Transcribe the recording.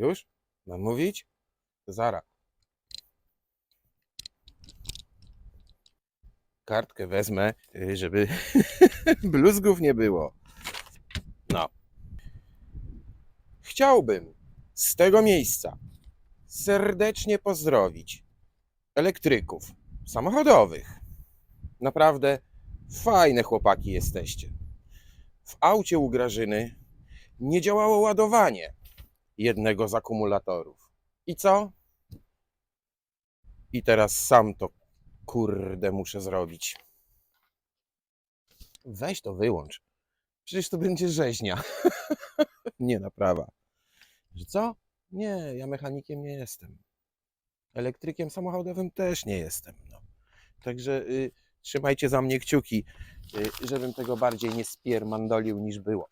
Już? Mam mówić? Zara. Kartkę wezmę, y, żeby bluzgów nie było. No. Chciałbym z tego miejsca serdecznie pozdrowić elektryków samochodowych. Naprawdę fajne chłopaki jesteście. W aucie u Grażyny nie działało ładowanie jednego z akumulatorów. I co? I teraz sam to kurde muszę zrobić. Weź to wyłącz. Przecież to będzie rzeźnia. nie naprawa. Że co? Nie, ja mechanikiem nie jestem. Elektrykiem samochodowym też nie jestem. No. Także y, trzymajcie za mnie kciuki, y, żebym tego bardziej nie spiermandolił niż było.